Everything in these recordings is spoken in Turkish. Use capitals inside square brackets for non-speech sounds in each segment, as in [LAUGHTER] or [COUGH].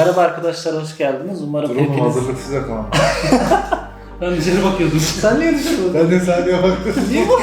Merhaba arkadaşlar, hoş geldiniz. Umarım Durum hepiniz... hazırlık size kalan. [LAUGHS] Ben dışarı bakıyordum. Sen niye dışarı bakıyorsun? Ben de sahneye baktım. Niye bu?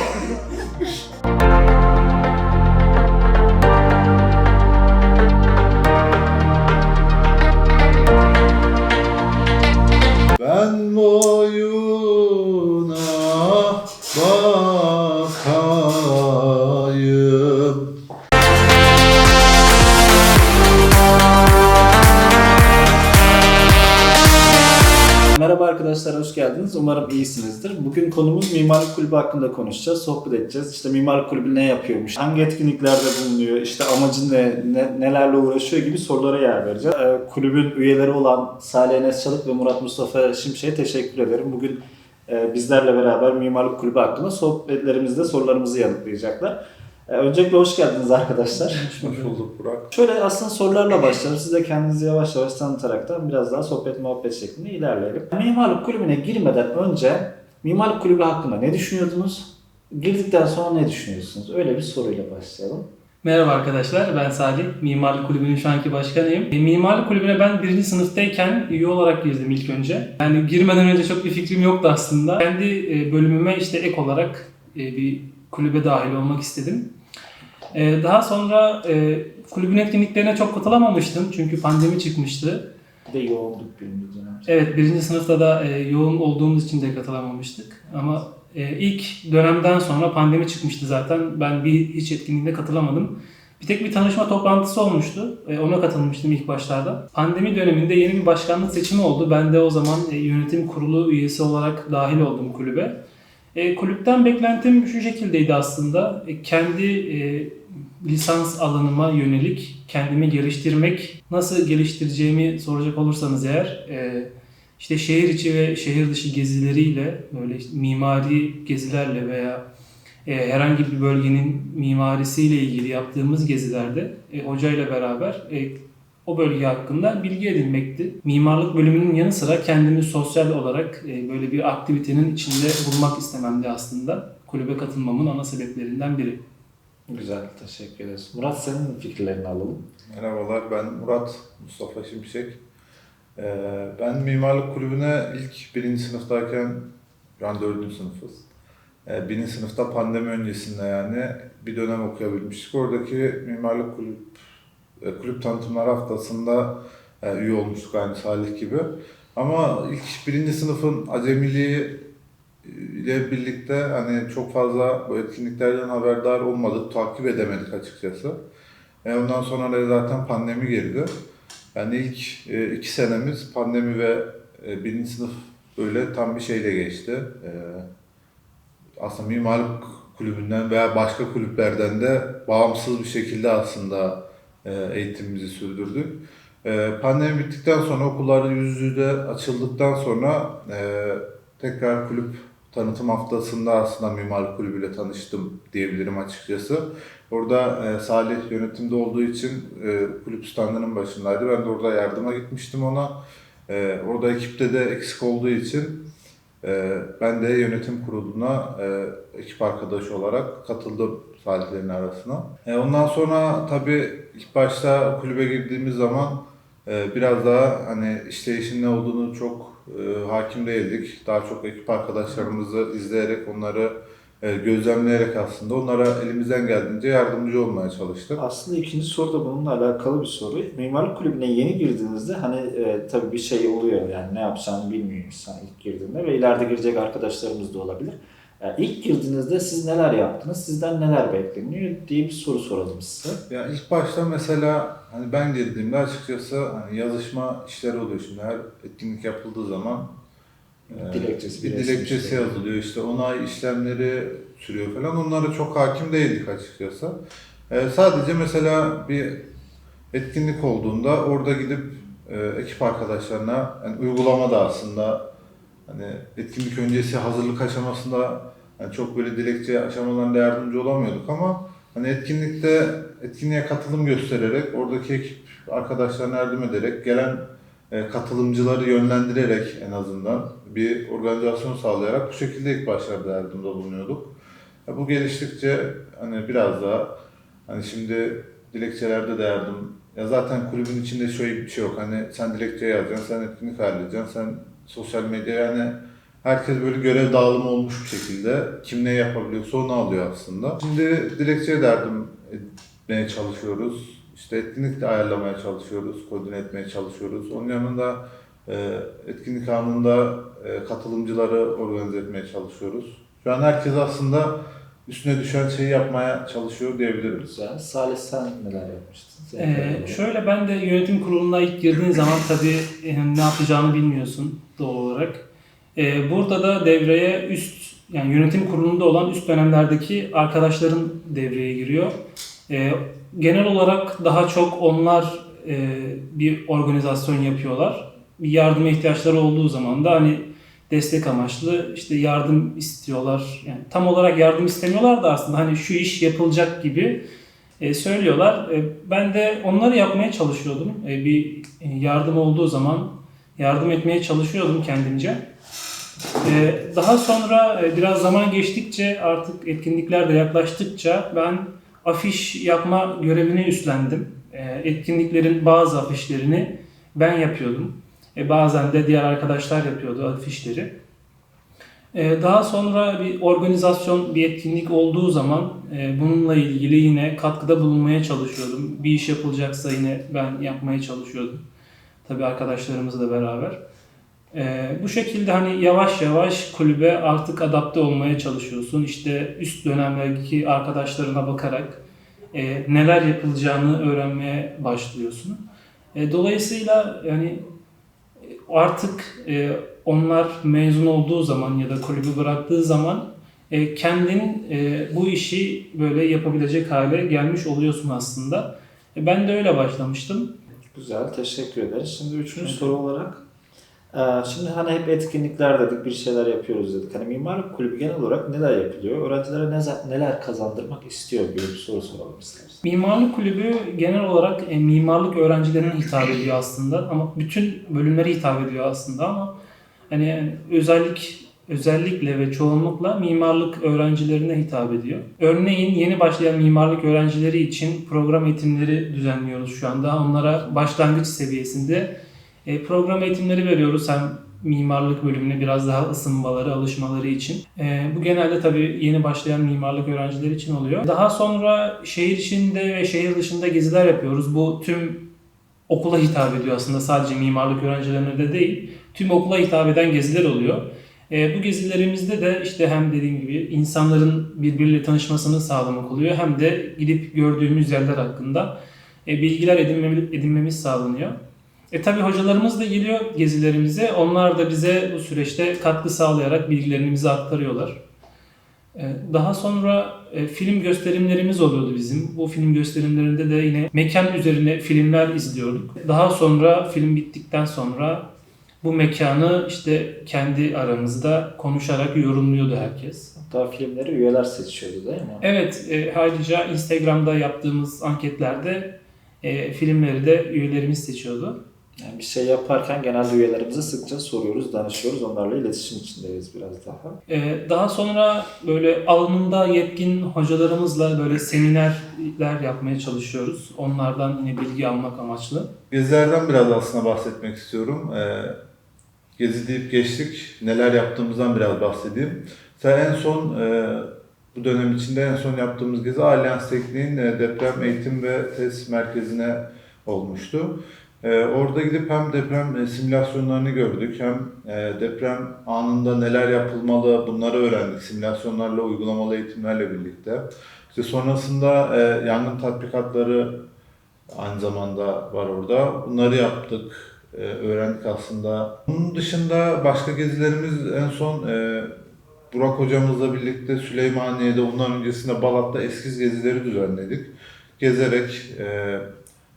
Arkadaşlar, hoş geldiniz. Umarım iyisinizdir. Bugün konumuz Mimarlık Kulübü hakkında konuşacağız, sohbet edeceğiz. İşte Mimarlık Kulübü ne yapıyormuş, hangi etkinliklerde bulunuyor, işte amacı ne, ne- nelerle uğraşıyor gibi sorulara yer vereceğiz. Ee, kulübün üyeleri olan Salih Enes Çalık ve Murat Mustafa Şimşek'e teşekkür ederim. Bugün e, bizlerle beraber Mimarlık Kulübü hakkında sohbetlerimizde sorularımızı yanıtlayacaklar. Ee, öncelikle hoş geldiniz arkadaşlar. Hoş bulduk Burak. Şöyle aslında sorularla başlayalım. Siz de kendinizi yavaş yavaş tanıtaraktan biraz daha sohbet muhabbet şeklinde ilerleyelim. Mimarlık kulübüne girmeden önce mimarlık kulübü hakkında ne düşünüyordunuz? Girdikten sonra ne düşünüyorsunuz? Öyle bir soruyla başlayalım. Merhaba arkadaşlar, ben Salih. Mimarlık Kulübü'nün şu anki başkanıyım. E, Mimarlık Kulübü'ne ben birinci sınıftayken üye olarak girdim ilk önce. Yani girmeden önce çok bir fikrim yoktu aslında. Kendi e, bölümüme işte ek olarak e, bir kulübe dahil olmak istedim. E, Daha sonra e, kulübün etkinliklerine çok katılamamıştım çünkü pandemi çıkmıştı. Bir de yoğunluk birinci dönem. Evet, birinci sınıfta da e, yoğun olduğumuz için de katılamamıştık. Ama e, ilk dönemden sonra pandemi çıkmıştı zaten. Ben bir hiç etkinliğine katılamadım. Bir tek bir tanışma toplantısı olmuştu. E, ona katılmıştım ilk başlarda. Pandemi döneminde yeni bir başkanlık seçimi oldu. Ben de o zaman e, yönetim kurulu üyesi olarak dahil oldum kulübe. E, kulüpten beklentim şu şekildeydi aslında. E, kendi e, lisans alanıma yönelik kendimi geliştirmek, nasıl geliştireceğimi soracak olursanız eğer, e, işte şehir içi ve şehir dışı gezileriyle, böyle işte mimari gezilerle veya e, herhangi bir bölgenin mimarisiyle ilgili yaptığımız gezilerde e, hocayla beraber e, o bölge hakkında bilgi edinmekti. Mimarlık bölümünün yanı sıra kendimi sosyal olarak e, böyle bir aktivitenin içinde bulmak istememdi aslında. Kulübe katılmamın ana sebeplerinden biri. Güzel, teşekkür ederiz. Murat senin fikirlerini alalım. Merhabalar ben Murat Mustafa Şimşek. Ee, ben mimarlık kulübüne ilk birinci sınıftayken, şu an dördüncü sınıfız. Ee, birinci sınıfta pandemi öncesinde yani bir dönem okuyabilmiştik. Oradaki mimarlık kulüp kulüp tanıtımları haftasında e, üye olmuştuk aynı Salih gibi. Ama ilk birinci sınıfın acemiliği ile birlikte hani çok fazla bu etkinliklerden haberdar olmadık, takip edemedik açıkçası. E, ondan sonra da zaten pandemi geldi. Yani ilk e, iki senemiz pandemi ve e, birinci sınıf böyle tam bir şeyle geçti. E, aslında mimarlık kulübünden veya başka kulüplerden de bağımsız bir şekilde aslında e, eğitimimizi sürdürdük. E, pandemi bittikten sonra okullar yüz yüze açıldıktan sonra e, tekrar kulüp tanıtım haftasında aslında mimarlık kulübüyle tanıştım diyebilirim açıkçası. Orada e, Salih yönetimde olduğu için e, kulüp standının başındaydı. Ben de orada yardıma gitmiştim ona. E, orada ekipte de eksik olduğu için e, ben de yönetim kuruluna e, ekip arkadaşı olarak katıldım Salihlerin arasına. E, ondan sonra tabii ilk başta kulübe girdiğimiz zaman e, biraz daha hani işleyişin ne olduğunu çok e, hakim değildik. Daha çok ekip arkadaşlarımızı izleyerek onları e, gözlemleyerek aslında onlara elimizden geldiğince yardımcı olmaya çalıştık. Aslında ikinci soru da bununla alakalı bir soru. Mimarlık kulübüne yeni girdiğinizde hani e, tabii bir şey oluyor yani ne yapacağını bilmiyor insan ilk girdiğinde ve ileride girecek arkadaşlarımız da olabilir. Yani ilk girdiğinizde siz neler yaptınız, sizden neler bekleniyor diye bir soru soralım size. Ya ilk başta mesela hani ben girdiğimde açıkçası hani yazışma işleri oluyor şimdi her etkinlik yapıldığı zaman Dilekçesi, bir dilekçesi işleri. yazılıyor işte onay işlemleri sürüyor falan onlara çok hakim değildik açıkçası. E, sadece mesela bir etkinlik olduğunda orada gidip e, ekip arkadaşlarına yani uygulama da aslında hani etkinlik öncesi hazırlık aşamasında yani çok böyle dilekçe aşamalarında yardımcı olamıyorduk ama hani etkinlikte etkinliğe katılım göstererek oradaki ekip arkadaşlarına yardım ederek gelen e, katılımcıları yönlendirerek en azından bir organizasyon sağlayarak bu şekilde ilk başlarda yardımda bulunuyorduk. Ya bu geliştikçe hani biraz daha hani şimdi dilekçelerde de yardım ya zaten kulübün içinde şöyle bir şey yok. Hani sen dilekçe yazacaksın, sen etkinlik ayarlayacaksın, sen sosyal medya yani herkes böyle görev dağılımı olmuş bir şekilde kim ne yapabiliyorsa onu alıyor aslında. Şimdi dilekçe derdim etmeye çalışıyoruz. İşte etkinlik de ayarlamaya çalışıyoruz, koordine etmeye çalışıyoruz. Onun yanında e, etkinlik anında e, katılımcıları organize etmeye çalışıyoruz. Şu an herkes aslında üstüne düşen şeyi yapmaya çalışıyor diyebiliriz. Güzel. Salih sen neler yapmıştın? Seni Ee, şöyle ben de yönetim kuruluna ilk girdiğin zaman tabii e, ne yapacağını bilmiyorsun doğal olarak. Ee, burada da devreye üst yani yönetim kurulunda olan üst dönemlerdeki arkadaşların devreye giriyor. Ee, genel olarak daha çok onlar e, bir organizasyon yapıyorlar. Bir yardıma ihtiyaçları olduğu zaman da hani destek amaçlı işte yardım istiyorlar. Yani tam olarak yardım istemiyorlar da aslında hani şu iş yapılacak gibi e, söylüyorlar. E, ben de onları yapmaya çalışıyordum. E, bir e, yardım olduğu zaman yardım etmeye çalışıyordum kendimce. E, daha sonra e, biraz zaman geçtikçe artık etkinlikler de yaklaştıkça ben afiş yapma görevini üstlendim. E, etkinliklerin bazı afişlerini ben yapıyordum. E, bazen de diğer arkadaşlar yapıyordu afişleri. E, Daha sonra bir organizasyon, bir etkinlik olduğu zaman e, bununla ilgili yine katkıda bulunmaya çalışıyordum. Bir iş yapılacaksa yine ben yapmaya çalışıyordum. Tabii arkadaşlarımızla beraber. E, bu şekilde hani yavaş yavaş kulübe artık adapte olmaya çalışıyorsun. İşte üst dönemlerdeki arkadaşlarına bakarak e, neler yapılacağını öğrenmeye başlıyorsun. E, dolayısıyla yani artık e, onlar mezun olduğu zaman ya da kulübü bıraktığı zaman e, kendin e, bu işi böyle yapabilecek hale gelmiş oluyorsun aslında. E, ben de öyle başlamıştım. Güzel, teşekkür ederiz. Şimdi üçüncü Evet. soru olarak, şimdi hani hep etkinlikler dedik, bir şeyler yapıyoruz dedik. Hani mimarlık kulübü genel olarak neler yapılıyor? Öğrencilere ne, neler kazandırmak istiyor gibi bir soru soralım istersen. Mimarlık kulübü genel olarak e, mimarlık öğrencilerine hitap ediyor aslında ama bütün bölümlere hitap ediyor aslında ama hani özellik özellikle ve çoğunlukla mimarlık öğrencilerine hitap ediyor. Örneğin yeni başlayan mimarlık öğrencileri için program eğitimleri düzenliyoruz şu anda. Onlara başlangıç seviyesinde e, program eğitimleri veriyoruz hem mimarlık bölümüne biraz daha ısınmaları, alışmaları için. E, bu genelde tabii yeni başlayan mimarlık öğrencileri için oluyor. Daha sonra şehir içinde ve şehir dışında geziler yapıyoruz. Bu tüm okula hitap ediyor aslında sadece mimarlık öğrencilerine de değil. Tüm okula hitap eden geziler oluyor. E, bu gezilerimizde de işte hem dediğim gibi insanların birbiriyle tanışmasını sağlamak oluyor hem de gidip gördüğümüz yerler hakkında e, bilgiler edinmemiz, edinmemiz sağlanıyor. E tabi hocalarımız da geliyor gezilerimize. Onlar da bize bu süreçte katkı sağlayarak bilgilerini bize aktarıyorlar. E, Daha sonra e, film gösterimlerimiz oluyordu bizim. Bu film gösterimlerinde de yine mekan üzerine filmler izliyorduk. Daha sonra film bittikten sonra bu mekanı işte kendi aramızda konuşarak yorumluyordu herkes. Hatta filmleri üyeler seçiyordu değil mi? Evet, e, ayrıca Instagram'da yaptığımız anketlerde e, filmleri de üyelerimiz seçiyordu. Yani bir şey yaparken genelde üyelerimize sıkça soruyoruz, danışıyoruz. Onlarla iletişim içindeyiz biraz daha. Ee, Daha sonra böyle alanında yetkin hocalarımızla böyle seminerler yapmaya çalışıyoruz. Onlardan yine bilgi almak amaçlı. Gezilerden biraz aslında bahsetmek istiyorum. Ee, gezi deyip geçtik. Neler yaptığımızdan biraz bahsedeyim. Sen en son e, bu dönem içinde en son yaptığımız gezi Alyans Tekniğin e, deprem eğitim ve test merkezine olmuştu. E, orada gidip hem deprem e, simülasyonlarını gördük hem e, deprem anında neler yapılmalı bunları öğrendik simülasyonlarla uygulamalı eğitimlerle birlikte. İşte sonrasında e, yangın tatbikatları aynı zamanda var orada. Bunları yaptık, öğrendik aslında. Bunun dışında başka gezilerimiz en son Burak hocamızla birlikte Süleymaniye'de, ondan öncesinde Balat'ta eskiz gezileri düzenledik. Gezerek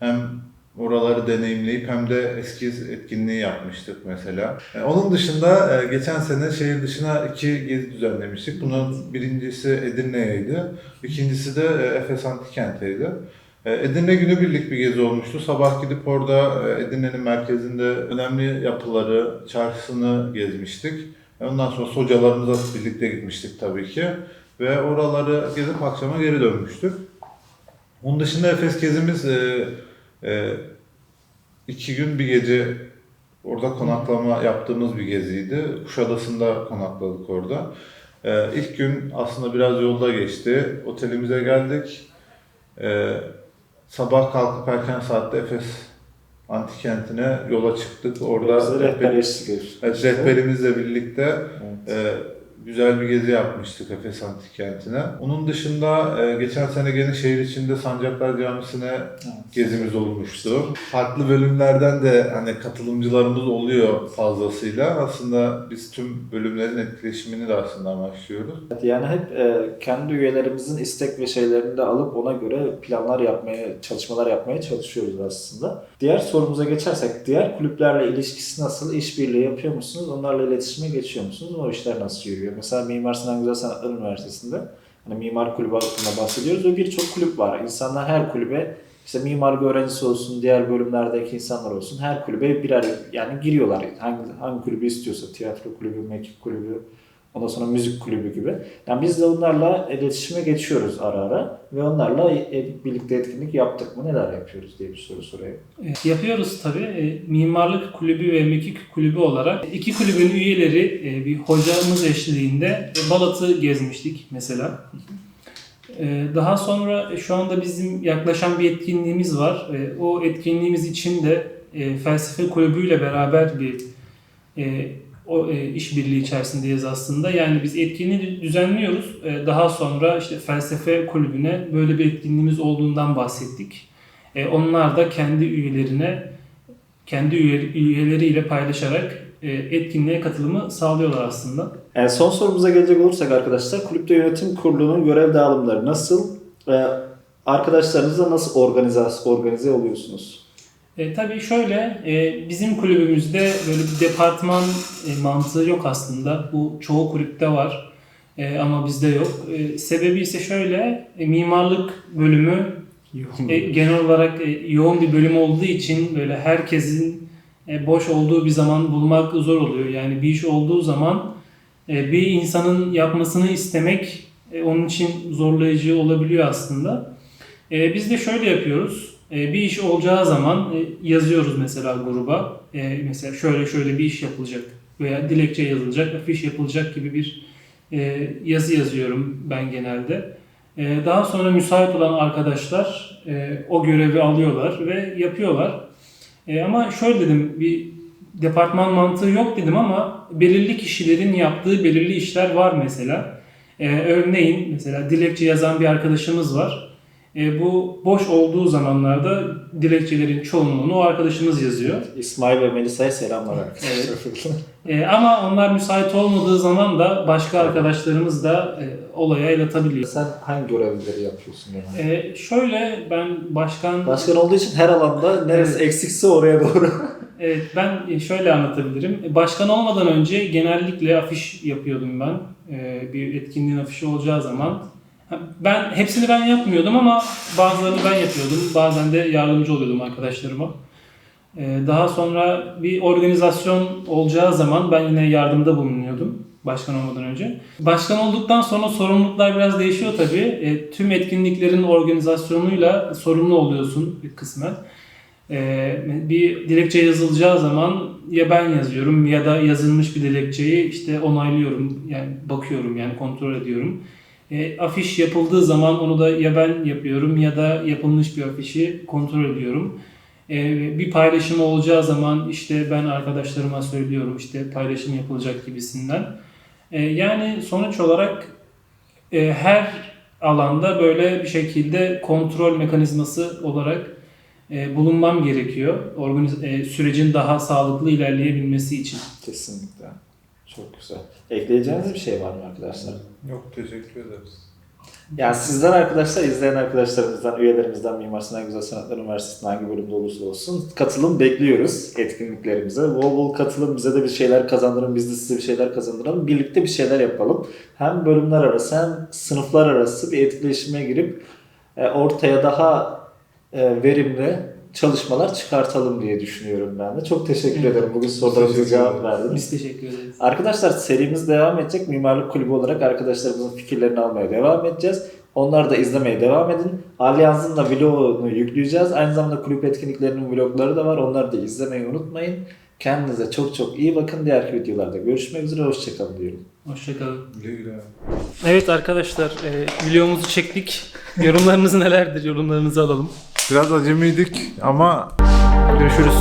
hem oraları deneyimleyip hem de eskiz etkinliği yapmıştık mesela. E, onun dışında e, geçen sene şehir dışına iki gezi düzenlemiştik. Bunun birincisi Edirne'yeydi, ikincisi de e, Efes Antikent'teydi. Edirne günübirlik bir gezi olmuştu. Sabah gidip orada Edirne'nin merkezinde önemli yapıları, çarşısını gezmiştik. Ondan sonra hocalarımızla birlikte gitmiştik tabii ki. Ve oraları gezip akşama geri dönmüştük. Onun dışında Efes gezimiz e, iki gün bir gece orada konaklama yaptığımız bir geziydi. Kuşadası'nda konakladık orada. Ee, ilk gün aslında biraz yolda geçti. Otelimize geldik. Ee, sabah kalkıp erken saatte Efes antik kentine yola çıktık. Orada rehber rehberimizle birlikte Evet. e, güzel bir gezi yapmıştık Efes Antik Kenti'ne. Onun dışında e, geçen sene gene şehir içinde Sancaklar Camisi'ne gezimiz olmuştu. Farklı bölümlerden de hani katılımcılarımız oluyor fazlasıyla. Aslında biz tüm bölümlerin etkileşimini de aslında amaçlıyoruz. Evet, Yani hep e, kendi üyelerimizin istek ve şeylerini de alıp ona göre planlar yapmaya, çalışmalar yapmaya çalışıyoruz aslında. Diğer sorumuza geçersek, diğer kulüplerle ilişkisi nasıl? İşbirliği yapıyor musunuz? Onlarla iletişime geçiyor musunuz? O işler nasıl yürüyor? Mesela Mimar Sinan Güzel Sanatlar Üniversitesi'nde hani mimar kulübü hakkında bahsediyoruz ve birçok kulüp var. İnsanlar her kulübe işte mimarlık öğrencisi olsun, diğer bölümlerdeki insanlar olsun her kulübe birer yani giriyorlar. Hangi, hangi kulübü istiyorsa tiyatro kulübü, mekik kulübü, ondan sonra müzik kulübü gibi. Yani biz de onlarla iletişime geçiyoruz ara ara ve onlarla e- birlikte etkinlik yaptık mı neler yapıyoruz diye bir soru sorayım. Yapıyoruz tabii. E, Mimarlık Kulübü ve Mekik Kulübü olarak iki kulübün üyeleri e, bir hocamız eşliğinde Balat'ı gezmiştik mesela. Daha sonra şu anda bizim yaklaşan bir etkinliğimiz var. O etkinliğimiz için de Felsefe Kulübü ile beraber bir o e, işbirliği içerisindeyiz aslında. Yani biz etkinliği düzenliyoruz. E, Daha sonra işte Felsefe Kulübü'ne böyle bir etkinliğimiz olduğundan bahsettik. E, onlar da kendi üyelerine, kendi üye- üyeleriyle paylaşarak e, etkinliğe katılımı sağlıyorlar aslında. Yani son sorumuza gelecek olursak arkadaşlar kulüpte yönetim kurulunun görev dağılımları nasıl? Ve arkadaşlarınızla nasıl organize, organize oluyorsunuz? E, tabii şöyle, e, bizim kulübümüzde böyle bir departman e, mantığı yok aslında. Bu çoğu kulüpte var E, ama bizde yok. E, sebebi ise şöyle, e, mimarlık bölümü E, genel olarak e, yoğun bir bölüm olduğu için böyle herkesin e, boş olduğu bir zaman bulmak zor oluyor. Yani bir iş olduğu zaman e, bir insanın yapmasını istemek e, onun için zorlayıcı olabiliyor aslında. E, biz de şöyle yapıyoruz. E, bir iş olacağı zaman e, yazıyoruz mesela gruba. E, mesela şöyle şöyle bir iş yapılacak veya dilekçe yazılacak, afiş yapılacak gibi bir yazı yazıyorum ben genelde. Daha sonra müsait olan arkadaşlar o görevi alıyorlar ve yapıyorlar. Ama şöyle dedim, bir departman mantığı yok dedim ama belirli kişilerin yaptığı belirli işler var mesela. Örneğin mesela dilekçe yazan bir arkadaşımız var. E, Bu boş olduğu zamanlarda dilekçelerin çoğunluğunu o arkadaşımız yazıyor. İsmail ve Melisa'ya selamlar arkadaşlar. E, ama onlar müsait olmadığı zaman da başka arkadaşlarımız da e, olaya el atabiliyor. Sen hangi görevleri yapıyorsun genelde? E, şöyle ben başkan Başkan olduğu için her alanda neresi eksikse oraya doğru. [LAUGHS] Evet ben şöyle anlatabilirim. Başkan olmadan önce genellikle afiş yapıyordum ben. Ee, bir etkinliğin afişi olacağı zaman. Ben hepsini ben yapmıyordum ama bazılarını ben yapıyordum. Bazen de yardımcı oluyordum arkadaşlarıma. Ee, Daha sonra bir organizasyon olacağı zaman ben yine yardımda bulunuyordum başkan olmadan önce. Başkan olduktan sonra sorumluluklar biraz değişiyor tabii. E, tüm etkinliklerin organizasyonuyla sorumlu oluyorsun kısmen. Ee, bir dilekçe yazılacağı zaman ya ben yazıyorum ya da yazılmış bir dilekçeyi işte onaylıyorum yani bakıyorum yani kontrol ediyorum. E, afiş yapıldığı zaman onu da ya ben yapıyorum ya da yapılmış bir afişi kontrol ediyorum. E, bir paylaşım olacağı zaman işte ben arkadaşlarıma söylüyorum işte paylaşım yapılacak gibisinden. E, yani sonuç olarak e, her alanda böyle bir şekilde kontrol mekanizması olarak e, bulunmam gerekiyor. Organiz e, sürecin daha sağlıklı ilerleyebilmesi için. Kesinlikle. Çok güzel. Ekleyeceğiniz bir şey var mı arkadaşlar? Yok teşekkür ederiz. Yani sizden arkadaşlar, izleyen arkadaşlarımızdan, üyelerimizden Mimar Sinan Güzel Sanatlar Üniversitesi'nin hangi bölümde olursa olsun katılım bekliyoruz etkinliklerimize. Bol bol katılım bize de bir şeyler kazandırın, biz de size bir şeyler kazandıralım. Birlikte bir şeyler yapalım. Hem bölümler arası hem sınıflar arası bir etkileşime girip e, ortaya daha e, verimli çalışmalar çıkartalım diye düşünüyorum ben de. Çok teşekkür Evet. ederim. Bugün sorularınıza cevap verdiniz. Biz teşekkür ederiz. Arkadaşlar serimiz devam edecek. Mimarlık Kulübü olarak arkadaşlarımızın fikirlerini almaya devam edeceğiz. Onları da izlemeye devam edin. Allianz'ın da vlogunu yükleyeceğiz. Aynı zamanda kulüp etkinliklerinin vlogları da var. Onları da izlemeyi unutmayın. Kendinize çok çok iyi bakın. Diğer videolarda görüşmek üzere. Hoşçakalın diyorum. Hoşçakalın. Güle güle. Evet arkadaşlar e, videomuzu çektik. Yorumlarınız nelerdir? Yorumlarınızı alalım. Biraz acemiydik ama Görüşürüz.